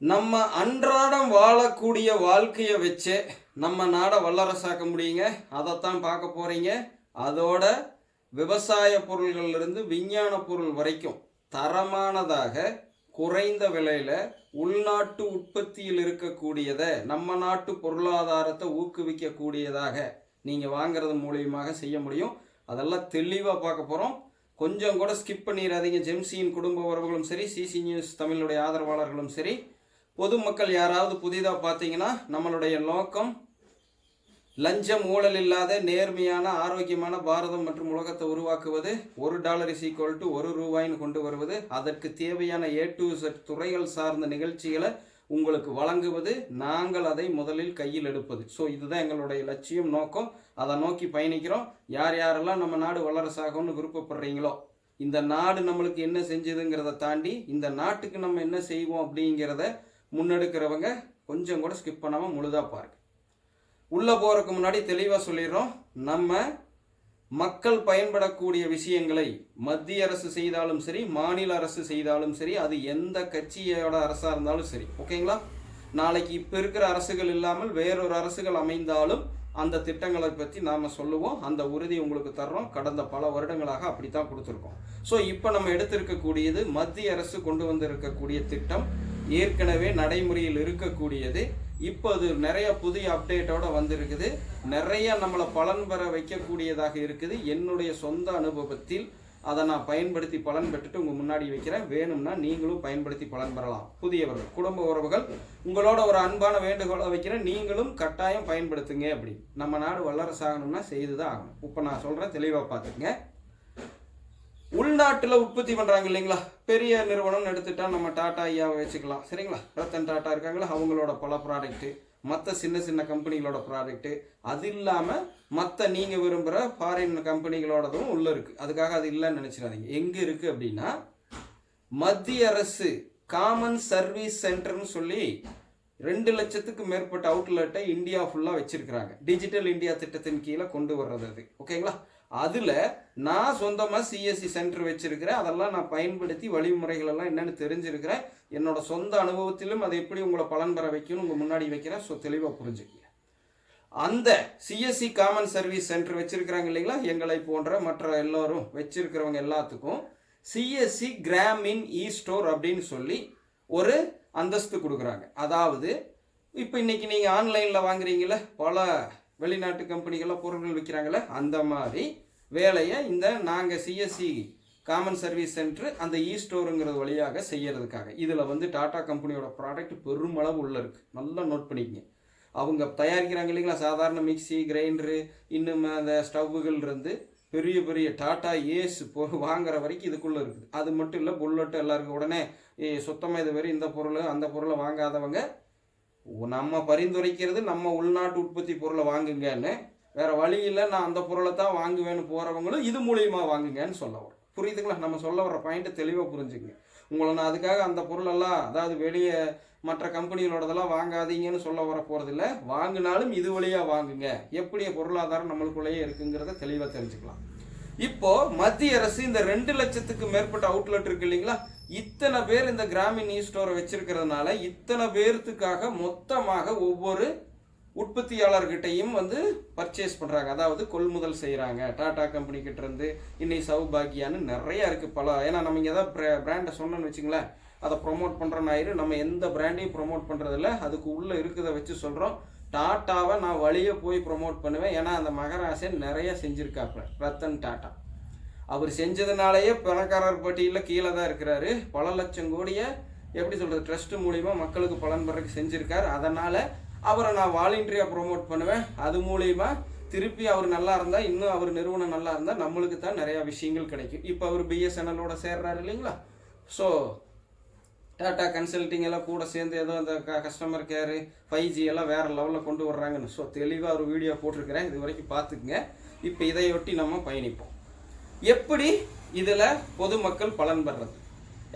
நம்ம அன்றாடம் வாழக்கூடிய வாழ்க்கையை வச்சு நம்ம நாடை வல்லரசாக்க முடியுங்க. அதைத்தான் பார்க்க போகிறீங்க அதோட விவசாய பொருள்கள்லேருந்து விஞ்ஞான பொருள் வரைக்கும் தரமானதாக குறைந்த விலையில் உள்நாட்டு உற்பத்தியில் இருக்கக்கூடியதை நம்ம நாட்டு பொருளாதாரத்தை ஊக்குவிக்கக்கூடியதாக நீங்கள் வாங்கிறது மூலியமாக செய்ய முடியும். அதெல்லாம் தெளிவாக பார்க்க போகிறோம் கொஞ்சம் கூட ஸ்கிப் பண்ணிடாதீங்க. ஜெம்சியின் குடும்ப உறவுகளும் சரி சிசி நியூஸ் தமிழுடைய ஆதரவாளர்களும் சரி. பொதுமக்கள் யாராவது புதிதாக பார்த்தீங்கன்னா நம்மளுடைய நோக்கம் லஞ்சம் ஊழல் இல்லாத நேர்மையான ஆரோக்கியமான பாரதம் மற்றும் உலகத்தை உருவாக்குவது. ஒரு டாலர் இஸ் ஈக்குவல் டு ஒரு ரூபாய்னு கொண்டு வருவது. அதற்கு தேவையான ஏ டு செட் துறைகள் சார்ந்த நிகழ்ச்சிகளை உங்களுக்கு வழங்குவது. நாங்கள் அதை முதலில் கையில் எடுப்பது. ஸோ இதுதான் எங்களுடைய லட்சியம் நோக்கம். அதை நோக்கி பயணிக்கிறோம். யார் யாரெல்லாம் நம்ம நாடு வல்லரசாகும்னு விருப்பப்படுறீங்களோ இந்த நாடு நம்மளுக்கு என்ன செஞ்சதுங்கிறத தாண்டி இந்த நாட்டுக்கு நம்ம என்ன செய்வோம் அப்படிங்கிறத முன்னெடுக்கிறவங்க கொஞ்சம் கூட ஸ்கிப் பண்ணாமல் முழுதாக பாருங்க. உள்ளே போகிறதுக்கு முன்னாடி தெளிவாக சொல்லிடுறோம். நம்ம மக்கள் பயன்படக்கூடிய விஷயங்களை மத்திய அரசு செய்தாலும் சரி மாநில அரசு செய்தாலும் சரி அது எந்த கட்சியோட அரசாக இருந்தாலும் சரி. ஓகேங்களா நாளைக்கு இப்போ இருக்கிற அரசுகள் இல்லாமல் வேறொரு அரசுகள் அமைந்தாலும் அந்த திட்டங்களை பற்றி நாம் சொல்லுவோம். அந்த உறுதி உங்களுக்கு தர்றோம். கடந்த பல வருடங்களாக அப்படி தான் கொடுத்துருக்கோம். ஸோ இப்போ நம்ம எடுத்திருக்கக்கூடியது மத்திய அரசு கொண்டு வந்திருக்கக்கூடிய திட்டம். ஏற்கனவே நடைமுறையில் இருக்கக்கூடியது. இப்போ அது நிறைய புதிய அப்டேட்டோட வந்திருக்குது. நிறைய நம்மளை பலன் பெற வைக்கக்கூடியதாக இருக்குது. என்னுடைய சொந்த அனுபவத்தில் அதை நான் பயன்படுத்தி பலன் பெற்றுட்டு உங்கள் முன்னாடி வைக்கிறேன். வேணும்னா நீங்களும் பயன்படுத்தி பலன் பெறலாம். புதியவர்கள் குடும்ப உறவுகள் உங்களோட ஒரு அன்பான வேண்டுகோளை வைக்கிறேன். நீங்களும் கட்டாயம் பயன்படுத்துங்க அப்படி நம்ம நாடு வல்லரசாகணும்னா செய்து தான் ஆகணும். இப்போ நான் சொல்கிறேன் தெளிவாக பார்த்துக்குங்க. உள்நாட்டில் உற்பத்தி பண்ணுறாங்க இல்லைங்களா? பெரிய நிறுவனம்னு எடுத்துட்டா நம்ம டாட்டா ஐயாவை வச்சுக்கலாம். சரிங்களா? ரத்தன் டாட்டா இருக்காங்களா? அவங்களோட பல ப்ராடக்ட்டு மற்ற சின்ன சின்ன கம்பெனிகளோட ப்ராடக்ட்டு அது இல்லாமல் மற்ற நீங்கள் விரும்புகிற ஃபாரின் கம்பெனிகளோடதும் உள்ளே இருக்குது அதுக்காக அது இல்லைன்னு நினச்சிடாதீங்க. எங்கே இருக்குது அப்படின்னா மத்திய அரசு காமன் சர்வீஸ் சென்டர்னு சொல்லி ரெண்டு லட்சத்துக்கு மேற்பட்ட அவுட்லெட்டை இந்தியா ஃபுல்லாக வச்சுருக்கிறாங்க. டிஜிட்டல் இந்தியா திட்டத்தின் கீழே கொண்டு வர்றது அது. ஓகேங்களா அதில் நான் சொந்தமாக சிஎஸ்சி சென்டர் வச்சுருக்கிறேன். அதெல்லாம் நான் பயன்படுத்தி வழிமுறைகளெல்லாம் என்னென்னு தெரிஞ்சிருக்கிறேன். என்னோட சொந்த அனுபவத்திலும் அதை எப்படி உங்களை பலன் பெற வைக்கணும் உங்கள் முன்னாடி வைக்கிறேன். ஸோ தெளிவாக புரிஞ்சுக்கங்க. அந்த சிஎஸ்சி காமன் சர்வீஸ் சென்டர் வச்சுருக்கிறாங்க இல்லைங்களா? எங்களை போன்ற மற்ற எல்லோரும் வச்சுருக்கிறவங்க எல்லாத்துக்கும் சிஎஸ்சி கிராமின் இ ஸ்டோர் அப்படின்னு சொல்லி ஒரு அந்தஸ்து கொடுக்குறாங்க. அதாவது இப்போ இன்னைக்கு நீங்கள் ஆன்லைனில் வாங்குறீங்கள பல வெளிநாட்டு கம்பெனிகள்லாம் பொருட்கள் விற்கிறாங்களே அந்த மாதிரி வேலையை இந்த நாங்கள் சிஎஸ்சி காமன் சர்வீஸ் சென்டர் அந்த இ ஸ்டோருங்கிறது வழியாக செய்கிறதுக்காக இதில் வந்து டாடா கம்பெனியோட ப்ராடக்ட் பெருமளவு உள்ள இருக்குது நல்லா நோட் பண்ணிக்கங்க. அவங்க தயாரிக்கிறாங்க இல்லைங்களா? சாதாரண மிக்சி கிரைண்டரு இன்னும் அந்த ஸ்டவ்வுகள் இருந்து பெரிய பெரிய டாடா ஏஸ் பொ வாங்குற வரைக்கும் இதுக்குள்ளே இருக்குது. அது மட்டும் இல்லை புல்லட்டு எல்லாருக்கும் உடனே சுத்தமாக இது வரை இந்த பொருள் அந்த பொருளை வாங்காதவங்க நம்ம பரிந்துரைக்கிறது நம்ம உள்நாட்டு உற்பத்தி பொருளை வாங்குங்கன்னு. வேற வழி இல்லை நான் அந்த பொருளை தான் வாங்குவேன்னு போகிறவங்களும் இது மூலியமா வாங்குங்கன்னு சொல்ல வரோம் புரியுதுங்களா? நம்ம சொல்ல வர பாயிண்ட்டை தெளிவாக புரிஞ்சுங்க உங்களை நான் அதுக்காக அந்த பொருளெல்லாம் அதாவது வெளியே மற்ற கம்பெனிகளோடதெல்லாம் வாங்காதீங்கன்னு சொல்ல வர போகிறதில்ல வாங்கினாலும் இது வழியாக வாங்குங்க. எப்படி பொருளாதாரம் நம்மளுக்குள்ளேயே இருக்குங்கிறத தெளிவாக தெரிஞ்சுக்கலாம். இப்போ மத்திய அரசு இந்த ரெண்டு லட்சத்துக்கு மேற்பட்ட அவுட்லெட் இருக்கு இல்லைங்களா? இத்தனை பேர் இந்த கிராமின் e இ ஸ்டோரை வச்சிருக்கிறதுனால இத்தனை பேர்த்துக்காக மொத்தமாக ஒவ்வொரு உற்பத்தியாளர்கிட்டையும் வந்து பர்ச்சேஸ் பண்ணுறாங்க அதாவது கொள்முதல் செய்கிறாங்க டாடா கம்பெனி கிட்டேருந்து இன்னை சௌபாகியான்னு நிறையா இருக்குது பல ஏன்னா நம்ம இங்கே ஏதாவது பிராண்டை சொன்னோன்னு வச்சுங்களேன் அதை ப்ரொமோட் பண்ணுறோன்னு ஆயிரு நம்ம எந்த பிராண்டையும் ப்ரொமோட் பண்ணுறதில்ல அதுக்கு உள்ளே இருக்கிறத வச்சு சொல்கிறோம் டாட்டாவை நான் வழியே போய் ப்ரொமோட் பண்ணுவேன். ஏன்னா அந்த மகராசன் நிறைய செஞ்சுருக்காப்புல. ரத்தன் டாட்டா. அவர் செஞ்சதுனாலேயே பணக்காரர் பட்டியலில் கீழே தான் இருக்கிறாரு. பல லட்சம் கோடியை எப்படி சொல்கிறது ட்ரஸ்ட் மூலிமா மக்களுக்கு பலன் பெறக்கு செஞ்சுருக்கார். அதனால் அவரை நான் வாலண்டியராக ப்ரொமோட் பண்ணுவேன். அது மூலிமா திருப்பி அவர் நல்லா இருந்தால் இன்னும் அவர் நிறுவனம் நல்லா இருந்தால் நம்மளுக்கு தான் நிறையா விஷயங்கள் கிடைக்கும். இப்போ அவர் பிஎஸ்என்எல்லோட சேர்றாரு இல்லைங்களா? ஸோ டாடா கன்சல்ட்டிங் எல்லாம் கூட சேர்ந்து ஏதோ அந்த கஸ்டமர் கேரு ஃபைவ் ஜி எல்லாம் வேறு லெவலில் கொண்டு வர்றாங்கன்னு. ஸோ தெளிவாக ஒரு வீடியோ போட்டிருக்கிறேன். இது வரைக்கும் பார்த்துக்குங்க. இப்போ இதையொட்டி நம்ம பயணிப்போம். எப்படி இதில் பொதுமக்கள் பலன் பெறது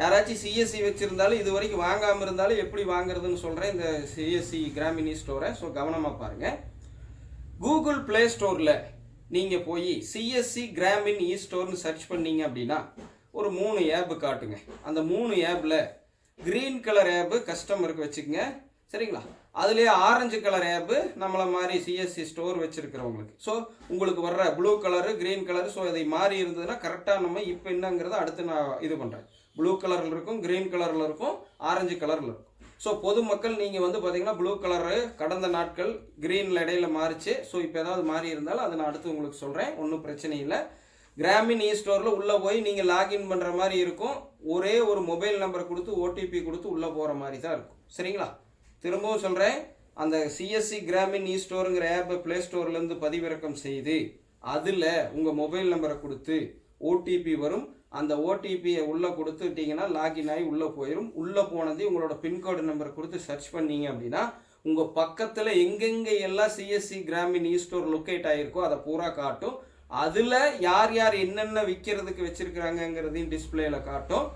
யாராச்சும் சிஎஸ்சி வச்சுருந்தாலும் இது வரைக்கும் வாங்காமல் இருந்தாலும் எப்படி வாங்குறதுன்னு சொல்கிறேன் இந்த சிஎஸ்சி கிராமினி ஸ்டோரை ஸோ கவனமாக பாருங்கள் கூகுள் ப்ளே ஸ்டோரில் நீங்கள் போய் சிஎஸ்சி கிராமின் இ ஸ்டோர்னு சர்ச் பண்ணீங்க அப்படின்னா ஒரு மூணு ஆப் காட்டுங்க. அந்த மூணு ஆப்பில் க்ரீன் கலர் ஆப்பு கஸ்டமருக்கு வச்சுக்கோங்க. சரிங்களா? அதுலேயே ஆரஞ்சு கலர் ஆப்பு நம்மளை மாதிரி சிஎஸ்சி ஸ்டோர் வச்சுருக்கிறவங்களுக்கு. ஸோ உங்களுக்கு வர்ற blue colour green colour so இதை மாறி இருந்ததுன்னா கரெக்டாக நம்ம இப்போ என்னங்கிறத அடுத்து நான் இது பண்ணுறேன் ப்ளூ கலரில் இருக்கும் க்ரீன் கலரில் இருக்கும் ஆரஞ்சு கலரில் இருக்கும். ஸோ பொதுமக்கள் நீங்கள் வந்து பார்த்தீங்கன்னா ப்ளூ கலரு கடந்த நாட்கள் க்ரீனில் இடையில மாறிச்சு. ஸோ இப்போ ஏதாவது மாறி இருந்தாலும் அதை நான் அடுத்து உங்களுக்கு சொல்கிறேன் ஒன்றும் பிரச்சனை இல்லை. கிராமின் இ ஸ்டோரில் உள்ளே போய் நீங்கள் லாகின் பண்ணுற மாதிரி இருக்கும். ஒரே ஒரு மொபைல் நம்பர் கொடுத்து ஓடிபி கொடுத்து உள்ளே போகிற மாதிரி தான் இருக்கும். சரிங்களா? திரும்பவும் சொல்கிறேன் அந்த சிஎஸ்சி கிராமின் இ ஸ்டோருங்கிற ஆப்பை ப்ளே ஸ்டோர்லேருந்து பதிவிறக்கம் செய்து அதில் உங்கள் மொபைல் நம்பரை கொடுத்து ஓடிபி வரும். அந்த ஓடிபியை உள்ளே கொடுத்துட்டிங்கன்னா லாகின் ஆகி உள்ளே போயிடும் உள்ளே போனது உங்களோட பின்கோடு நம்பரை கொடுத்து சர்ச் பண்ணீங்க அப்படின்னா உங்கள் பக்கத்தில் எங்கெங்கே எல்லாம் CSC Gramin e store locate ஆகிருக்கோ அதை பூரா காட்டும். அதில் யார் யார் என்னென்ன விற்கிறதுக்கு வச்சுருக்கிறாங்கங்கிறதையும் டிஸ்பிளேயில் காட்டும்.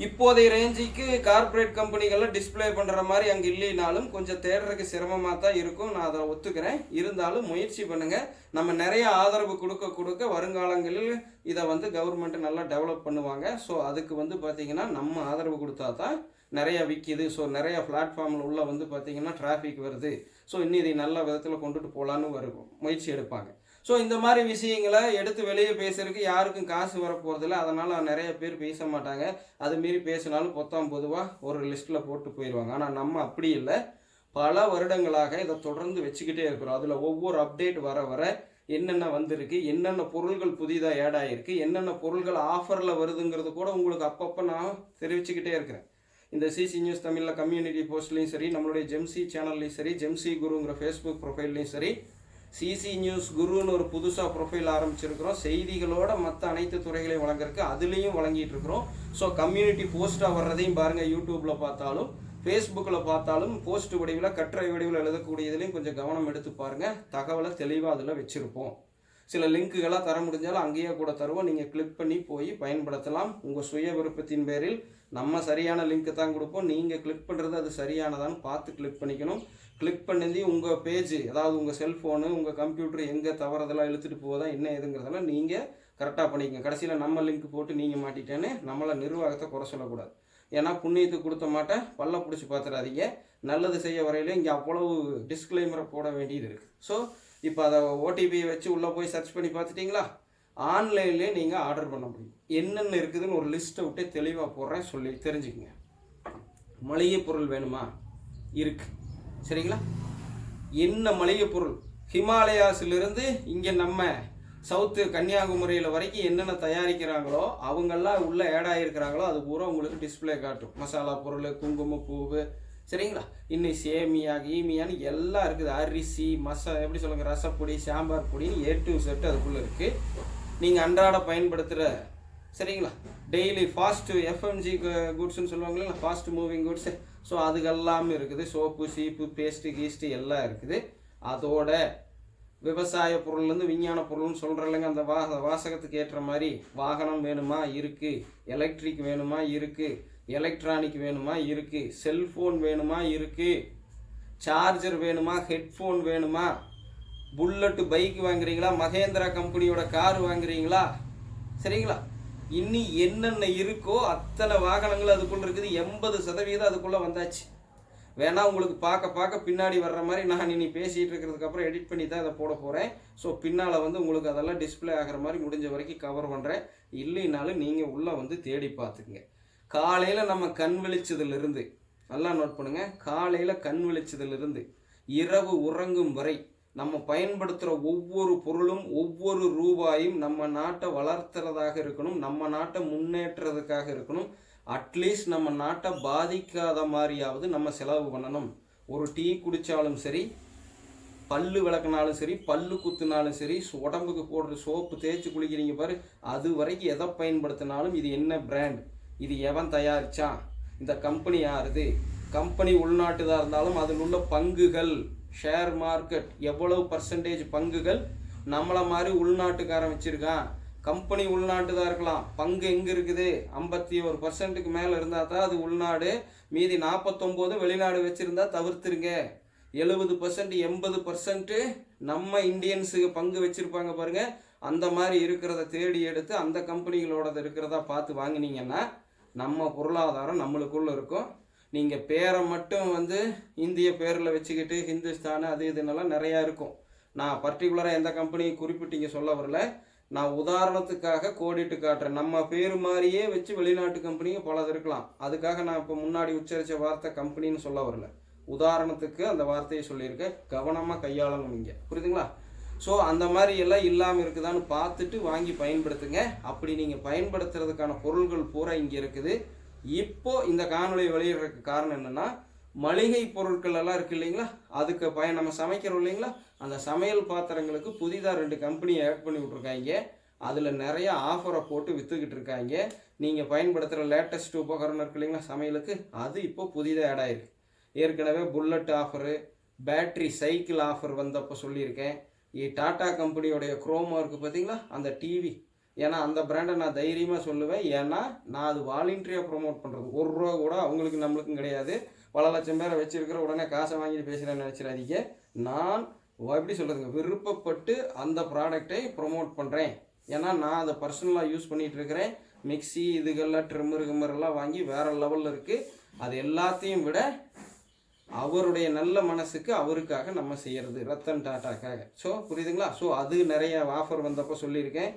இப்போதைய ரேஞ்சுக்கு கார்ப்பரேட் கம்பெனிகளில் டிஸ்பிளே பண்ணுற மாதிரி அங்கே இல்லைனாலும் கொஞ்சம் தேடுறதுக்கு சிரமமாக தான் இருக்கும். நான் அதை ஒத்துக்கிறேன். இருந்தாலும் முயற்சி பண்ணுங்கள் நம்ம நிறைய ஆதரவு கொடுக்க கொடுக்க வருங்காலங்களில் இதை வந்து கவர்மெண்ட் நல்லா டெவலப் பண்ணுவாங்க. ஸோ அதுக்கு வந்து பார்த்திங்கன்னா நம்ம ஆதரவு கொடுத்தா தான் நிறைய விற்கிது ஸோ நிறைய பிளாட்ஃபார்மில் உள்ள வந்து பார்த்திங்கன்னா டிராஃபிக் வருது. ஸோ இன்னும் இதை நல்ல விதத்தில் கொண்டுட்டு போகலான்னு வரும் முயற்சி எடுப்பாங்க. ஸோ இந்த மாதிரி விஷயங்களை எடுத்து வெளியே பேசுறதுக்கு யாருக்கும் காசு வரப்போகிறதில்ல அதனால் நிறைய பேர் பேச மாட்டாங்க. அது மீறி பேசினாலும் பொத்தாம் பொதுவாக ஒரு லிஸ்ட்டில் போட்டு போயிடுவாங்க ஆனால் நம்ம அப்படி இல்லை. பல வருடங்களாக இதை தொடர்ந்து வச்சுக்கிட்டே இருக்கிறோம். அதில் ஒவ்வொரு அப்டேட் வர வர என்னென்ன வந்திருக்கு என்னென்ன பொருள்கள் புதிதாக ஆட் ஆகிருக்கு என்னென்ன பொருள்கள் ஆஃபரில் வருதுங்கிறது கூட உங்களுக்கு அப்பப்போ நான் தெரிவிச்சுக்கிட்டே இருக்கிறேன். இந்த சிசி நியூஸ் தமிழில் கம்யூனிட்டி போஸ்ட்லேயும் சரி நம்மளுடைய ஜெம்சி சேனல்லையும் சரி ஜெம்சி குருங்கிற ஃபேஸ்புக் ப்ரொஃபைல்லையும் சரி சிசி நியூஸ் குருன்னு ஒரு புதுசாக ப்ரொஃபைல் ஆரம்பிச்சிருக்கிறோம். செய்திகளோட மற்ற அனைத்து துறைகளையும் வழங்குறதுக்கு அதுலேயும் வழங்கிட்டு இருக்கிறோம். ஸோ கம்யூனிட்டி போஸ்ட்டாக வர்றதையும் பாருங்கள் யூடியூப்பில் பார்த்தாலும் ஃபேஸ்புக்கில் பார்த்தாலும் போஸ்ட் வடிவில் கட்டுரை வடிவில் எழுதக்கூடியதுலையும் கொஞ்சம் கவனம் எடுத்து பாருங்கள் தகவலை தெளிவாக அதில் வச்சுருப்போம். சில லிங்க்குகளாக தர முடிஞ்சாலும் அங்கேயே கூட தருவோம். நீங்கள் கிளிக் பண்ணி போய் பயன்படுத்தலாம். உங்கள் சுய விருப்பத்தின் பேரில் நம்ம சரியான லிங்க்கு தான் கொடுப்போம். நீங்கள் கிளிக் பண்ணுறது அது சரியானதான்னு பார்த்து கிளிக் பண்ணிக்கணும். கிளிக் பண்ணி உங்கள் பேஜ் அதாவது உங்கள் செல்ஃபோனு உங்கள் கம்ப்யூட்டர் எங்கே தவறதெல்லாம் இழுத்துட்டு போதா என்ன ஏதுங்கிறதெல்லாம் நீங்கள் கரெக்டாக பண்ணிக்கங்க. கடைசியில் நம்ம லிங்க் போட்டு நீங்கள் மாட்டிட்டேன்னு நம்மளை நிர்வாகத்தை குறை சொல்லக்கூடாது. ஏன்னா புண்ணியத்துக்கு கொடுத்த மாட்டேன் பல்ல பிடிச்சி பார்த்துடாதீங்க நல்லது செய்ய வரையில இங்கே அவ்வளவு டிஸ்க்ளைமரை போட வேண்டியது இருக்குது ஸோ இப்போ அதை ஓடிபியை வச்சு உள்ளே போய் சர்ச் பண்ணி பார்த்துட்டிங்களா? ஆன்லைன்லேயே நீங்கள் ஆர்டர் பண்ண முடியும். என்னென்ன இருக்குதுன்னு ஒரு லிஸ்ட்டை விட்டு தெளிவாக போடுறேன் சொல்லி தெரிஞ்சுக்கங்க. மளிகை பொருள் வேணுமா? இருக்கு. சரிங்களா? என்ன மளிகை பொருள்? ஹிமாலயாஸிலிருந்து இங்கே நம்ம சவுத்து கன்னியாகுமரியில் வரைக்கும் என்னென்ன தயாரிக்கிறாங்களோ அவங்கெல்லாம் உள்ளே ஆட் ஆகிருக்கிறாங்களோ அது பூரா உங்களுக்கு டிஸ்பிளே காட்டும். மசாலா பொருள் குங்குமப்பூவு சரிங்களா? இன்னும் சேமியா கீமியான்னு எல்லாம் இருக்குது. அரிசி மசா எப்படி சொல்லுங்கள் ரசப்பொடி சாம்பார் பொடின்னு ஏ டு செட்டு அதுக்குள்ளே இருக்குது நீங்கள் அன்றாட பயன்படுத்துகிற சரிங்களா? டெய்லி ஃபாஸ்ட்டு எஃப்எம்ஜி குட்ஸ்னு சொல்லுவாங்களே ஃபாஸ்ட் மூவிங் குட்ஸு ஸோ அதுக்கெல்லாம் இருக்குது. சோப்பு சீப்பு பேஸ்ட்டு கீஸ்ட்டு எல்லாம் இருக்குது. அதோட விவசாய பொருள்லேருந்து விஞ்ஞான பொருள்னு சொல்கிறல்லங்க அந்த வா வாசகத்துக்கு ஏற்ற மாதிரி வாகனம் வேணுமா? இருக்குது எலக்ட்ரிக் வேணுமா? இருக்குது எலக்ட்ரானிக் வேணுமா? இருக்குது செல்ஃபோன் வேணுமா? இருக்குது சார்ஜர் வேணுமா? ஹெட்ஃபோன் வேணுமா? புல்லட்டு பைக் வாங்குறீங்களா? மகேந்திரா கம்பெனியோட கார் வாங்குறீங்களா? சரிங்களா? இன்னி என்னென்ன இருக்கோ அத்தனை வாகனங்கள் அதுக்குள்ளே இருக்குது. எண்பது சதவீதம் அதுக்குள்ளே வந்தாச்சு. வேணா உங்களுக்கு பார்க்க பார்க்க பின்னாடி வர்ற மாதிரி நான் இனி பேசிகிட்டு இருக்கிறதுக்கப்புறம் எடிட் பண்ணி தான் இதை போட போகிறேன் ஸோ பின்னால் வந்து உங்களுக்கு அதெல்லாம் டிஸ்ப்ளே ஆகிற மாதிரி முடிஞ்ச வரைக்கும் கவர் பண்ணுறேன் இல்லைனாலும் நீங்கள் உள்ளே வந்து தேடி பார்த்துக்குங்க. காலையில் நம்ம கண் விழிச்சதுலேருந்து நல்லா நோட் பண்ணுங்கள் காலையில் கண் விழிச்சதுலேருந்து இரவு உறங்கும் வரை நம்ம பயன்படுத்துகிற ஒவ்வொரு பொருளும் ஒவ்வொரு ரூபாயும் நம்ம நாட்டை வளர்த்துறதாக இருக்கணும் நம்ம நாட்டை முன்னேற்றுறதுக்காக இருக்கணும். அட்லீஸ்ட் நம்ம நாட்டை பாதிக்காத மாதிரியாவது நம்ம செலவு பண்ணணும். ஒரு டீ குடித்தாலும் சரி பல்லு விளக்குனாலும் சரி பல்லு குத்துனாலும் சரி உடம்புக்கு போடுற சோப்பு தேய்ச்சி குளிக்கிறீங்க பாரு அது வரைக்கும் எதை பயன்படுத்தினாலும் இது என்ன பிராண்ட் இது எவன் தயாரிச்சான்? இந்த கம்பெனி யாருது? கம்பெனி உள்நாட்டுதாக இருந்தாலும் அதில் உள்ள பங்குகள். ஷேர் மார்க்கெட் எவ்வளவு பர்சன்டேஜ் பங்குகள் நம்மளை மாதிரி உள்நாட்டுக்காரன் வச்சுருக்கான். கம்பெனி உள்நாட்டு தான் இருக்கலாம். பங்கு எங்கே இருக்குது? ஐம்பத்தி ஒரு பர்சன்ட்டுக்கு மேலே இருந்தால் தான் அது உள்நாடு. மீதி நாற்பத்தொம்போது வெளிநாடு வச்சுருந்தா தவிர்த்துருங்க. எழுபது பர்சன்ட் எண்பது பர்சன்ட்டு நம்ம இந்தியன்ஸுக்கு பங்கு வச்சுருப்பாங்க பாருங்கள் அந்த மாதிரி இருக்கிறத தேடி எடுத்து அந்த கம்பெனிகளோடது இருக்கிறதா பார்த்து வாங்கினீங்கன்னா நம்ம பொருளாதாரம் நம்மளுக்குள்ளே இருக்கும். நீங்கள் பேரை மட்டும் வந்து இந்திய பேரில் வச்சுக்கிட்டு ஹிந்துஸ்தான் அது இதுன்னெல்லாம் நிறையா இருக்கும். நான் பர்டிகுலராக எந்த கம்பெனியை குறிப்பிட்டீங்க சொல்ல வரல. நான் உதாரணத்துக்காக கோடிட்டு காட்டுறேன். நம்ம பேர் மாதிரியே வச்சு வெளிநாட்டு கம்பெனிங்க பலது இருக்கலாம். அதுக்காக நான் இப்போ முன்னாடி உச்சரித்த வார்த்தை கம்பெனின்னு சொல்ல வரல. உதாரணத்துக்கு அந்த வார்த்தையை சொல்லியிருக்கேன். கவனமாக கையாளணும் இங்கே புரியுதுங்களா? ஸோ அந்த மாதிரி எல்லாம் இல்லாமல் இருக்குதான்னு பார்த்துட்டு வாங்கி பயன்படுத்துங்க. அப்படி நீங்கள் பயன்படுத்துறதுக்கான பொருள்கள் பூரா இங்கே இருக்குது. இப்போ இந்த காணொளி வெளியிடுறதுக்கு காரணம் என்னென்னா மளிகை பொருட்கள் எல்லாம் இருக்கு இல்லைங்களா? அதுக்கு பயன் நம்ம சமைக்கிறோம் இல்லைங்களா? அந்த சமையல் பாத்திரங்களுக்கு புதிதாக ரெண்டு கம்பெனி ஆட் பண்ணி விட்ருக்காங்க அதில் நிறைய ஆஃபரை போட்டு விற்றுக்கிட்டு இருக்காங்க. நீங்கள் பயன்படுத்துகிற லேட்டஸ்ட் உபகரணம் இருக்கு இல்லைங்களா சமையலுக்கு? அது இப்போ புதிதாக ஆட் ஆயிருக்கு. ஏற்கனவே bullet offer battery cycle offer வந்தப்போ சொல்லியிருக்கேன். இ டாடா கம்பெனியோடைய குரோமா இருக்குது பார்த்தீங்களா அந்த டிவி ஏன்னா அந்த பிராண்டை நான் தைரியமாக சொல்லுவேன். ஏன்னா நான் அது வாலண்டியாக ப்ரோமோட் பண்ணுறது ஒரு ரூபா கூட அவங்களுக்கு நம்மளுக்கும் கிடையாது. பல லட்சம் பேரை வச்சுருக்கிற உடனே காசை வாங்கிட்டு பேசுகிறேன்னு நினச்சிடாதீங்க. நான் எப்படி சொல்கிறதுங்க விருப்பப்பட்டு அந்த ப்ராடக்டை ப்ரொமோட் பண்ணுறேன் ஏன்னா நான் அதை பர்சனலாக யூஸ் பண்ணிகிட்டு இருக்கிறேன். மிக்ஸி இதுகள்லாம் ட்ரிம்மர் கிம்மரெல்லாம் வாங்கி வேறு லெவலில் இருக்குது அது எல்லாத்தையும் விட அவருடைய நல்ல மனசுக்கு அவருக்காக நம்ம செய்கிறது ரத்தன் டாட்டாக்காக. ஸோ புரியுதுங்களா? ஸோ அது நிறைய ஆஃபர் வந்தப்போ சொல்லியிருக்கேன்.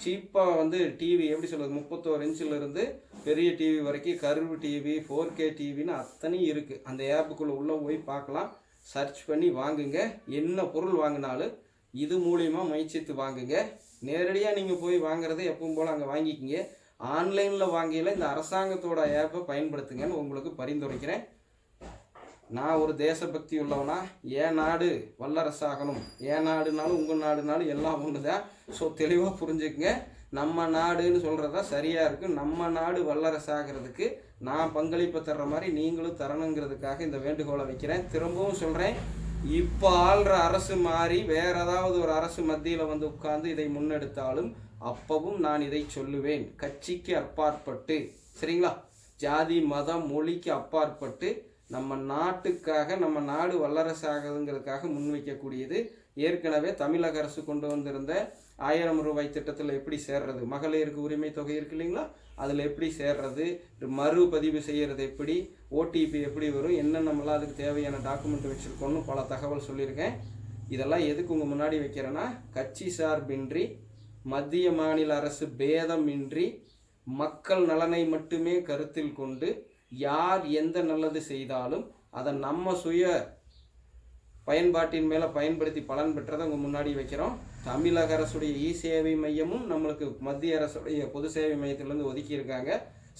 சீப்பாக வந்து டிவி எப்படி சொல்கிறது முப்பத்தோரு இன்ச்சிலேருந்து பெரிய டிவி வரைக்கும் கருவு டிவி ஃபோர் கே டிவின்னு அத்தனையும் இருக்குது அந்த ஆப்புக்குள்ளே உள்ளே போய் பார்க்கலாம். சர்ச் பண்ணி வாங்குங்க. என்ன பொருள் வாங்கினாலும் இது மூலியமாக முயற்சித்து வாங்குங்க. நேரடியாக நீங்கள் போய் வாங்குறதை எப்பவும் போல் அங்கே வாங்கிக்கிங்க. ஆன்லைனில் வாங்கியில் இந்த அரசாங்கத்தோட ஆப்பை பயன்படுத்துங்கன்னு உங்களுக்கு பரிந்துரைக்கிறேன். நான் ஒரு தேசபக்தி உள்ளவனா? என் நாடு வல்லரசாகணும். என் நாடுனாலும் உங்கள் நாடுனாலும் எல்லாம் ஒன்று தான் ஸோ தெளிவாக புரிஞ்சுக்குங்க. நம்ம நாடுன்னு சொல்கிறது தான் சரியாக இருக்கும் நம்ம நாடு வல்லரசாகிறதுக்கு நான் பங்களிப்பு தர்ற மாதிரி நீங்களும் தரணுங்கிறதுக்காக இந்த வேண்டுகோளை வைக்கிறேன். திரும்பவும் சொல்கிறேன் இப்போ ஆள்ற அரசு மாறி வேற ஏதாவது ஒரு அரசு மத்தியில் வந்து உட்கார்ந்து இதை முன்னெடுத்தாலும் அப்பவும் நான் இதை சொல்லுவேன். கட்சிக்கு அப்பாற்பட்டு. சரிங்களா? ஜாதி மதம் மொழிக்கு அப்பாற்பட்டு நம்ம நாட்டுக்காக நம்ம நாடு வல்லரசாகுதுங்கிறதுக்காக முன்வைக்கக்கூடியது ஏற்கனவே தமிழக அரசு கொண்டு வந்திருந்த ஆயிரம் ரூபாய் திட்டத்தில் எப்படி சேர்றது? மகளிருக்கு உரிமை தொகை இருக்கு இல்லைங்களா? அதில் எப்படி சேர்றது? மறுபதிவு செய்கிறது எப்படி? ஓடிபி எப்படி வரும்? என்ன நம்மளாம் அதுக்கு தேவையான டாக்குமெண்ட் வச்சுருக்கோன்னு பல தகவல் சொல்லியிருக்கேன். இதெல்லாம் எதுக்கு உங்கள் முன்னாடி வைக்கிறேன்னா கட்சி சார்பின்றி மத்திய மாநில அரசு பேதமின்றி மக்கள் நலனை மட்டுமே கருத்தில் கொண்டு யார் எந்த நல்லது செய்தாலும் அதை நம்ம சுய பயன்பாட்டின் மேலே பயன்படுத்தி பலன் பெற்றதை உங்கள் முன்னாடி வைக்கிறோம். தமிழக அரசுடைய இ சேவை மையமும் நம்மளுக்கு மத்திய அரசுடைய பொது சேவை மையத்திலேருந்து ஒதுக்கியிருக்காங்க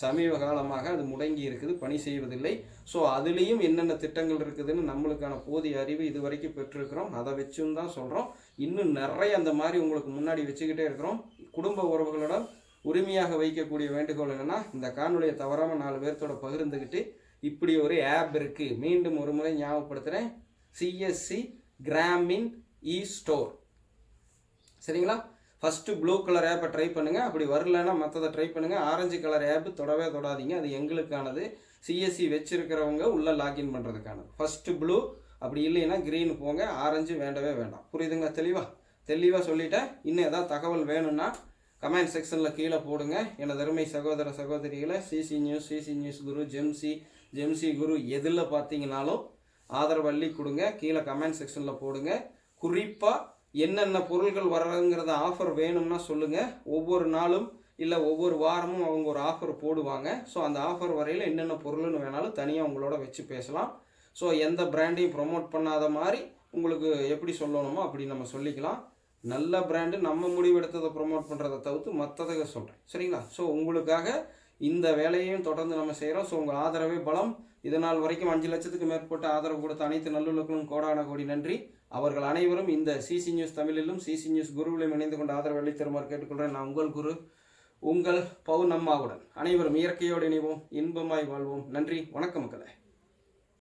சமீப காலமாக அது முடங்கி இருக்குது பணி செய்வதில்லை. ஸோ அதுலேயும் என்னென்ன திட்டங்கள் இருக்குதுன்னு நம்மளுக்கான போதிய அறிவு இது வரைக்கும் பெற்றிருக்கிறோம். அதை வச்சும் தான் சொல்கிறோம் இன்னும் நிறைய அந்த மாதிரி உங்களுக்கு முன்னாடி வச்சுக்கிட்டே இருக்கிறோம். குடும்ப உறவுகளோட உரிமையாக வைக்கக்கூடிய வேண்டுகோள் என்னென்னா இந்த காணொலியை தவறாமல் நாலு பேர்த்தோட பகிர்ந்துக்கிட்டு இப்படி ஒரு ஆப் இருக்குது மீண்டும் ஒரு முறை ஞாபகப்படுத்துகிறேன் சிஎஸ்சி கிராமின் இ ஸ்டோர் சரிங்களா? ஃபஸ்ட்டு ப்ளூ கலர் ஆப்பை ட்ரை பண்ணுங்கள் அப்படி வரலன்னா மற்றதை ட்ரை பண்ணுங்கள் ஆரஞ்சு கலர் ஆப்பு தொடவே தொடாதீங்க. அது எங்களுக்கானது. சிஎஸ்சி வச்சுருக்கிறவங்க உள்ளே லாகின் பண்ணுறதுக்கானது ஃபஸ்ட்டு ப்ளூ அப்படி இல்லைன்னா க்ரீன் போங்க. ஆரஞ்சு வேண்டவே வேண்டாம். புரியுதுங்க தெளிவாக தெளிவாக சொல்லிட்டேன். இன்னும் எதாவது தகவல் வேணும்னா கமெண்ட் செக்ஷனில் கீழே போடுங்க. எனது அருமை சகோதர சகோதரிகளை CC news CC news Guru ஜெம்சி ஜெம்சி குரு எதில் பார்த்தீங்கனாலும் ஆதரவு அள்ளி கொடுங்க. கீழே கமெண்ட் செக்ஷனில் போடுங்க. குறிப்பாக என்னென்ன பொருள்கள் வர்றதுங்கிறத ஆஃபர் வேணும்னா சொல்லுங்கள் ஒவ்வொரு நாளும் இல்லை ஒவ்வொரு வாரமும் அவங்க ஒரு ஆஃபர் போடுவாங்க. ஸோ அந்த ஆஃபர் வரையில் என்னென்ன பொருள்னு வேணாலும் தனியாக உங்களோட வச்சு பேசலாம். ஸோ எந்த பிராண்டையும் ப்ரொமோட் பண்ணாத மாதிரி உங்களுக்கு எப்படி சொல்லணுமோ அப்படி நம்ம சொல்லிக்கலாம். நல்ல பிராண்டு நம்ம முடிவெடுத்ததை ப்ரொமோட் பண்ணுறதை தவிர்த்து மற்றதை சொல்கிறேன் சரிங்களா? ஸோ உங்களுக்காக இந்த வேலையையும் தொடர்ந்து நம்ம செய்கிறோம் ஸோ உங்கள் ஆதரவே பலம். இதனால் வரைக்கும் அஞ்சு லட்சத்துக்கு மேற்பட்ட ஆதரவு கொடுத்த அனைத்து நல்லுள்ளங்களும் கோடான கோடி நன்றி. அவர்கள் அனைவரும் இந்த சிசி நியூஸ் தமிழிலும் சிசி நியூஸ் குருவிலும் இணைந்து கொண்டு ஆதரவு அளித்தருமாறு கேட்டுக்கொள்கிறேன். நான் உங்கள் குரு உங்கள் பௌர்ணம்மாவுடன் அனைவரும் இயற்கையோடு இணைவோம் இன்பமாய் வாழ்வோம். நன்றி. வணக்கம் மக்களே.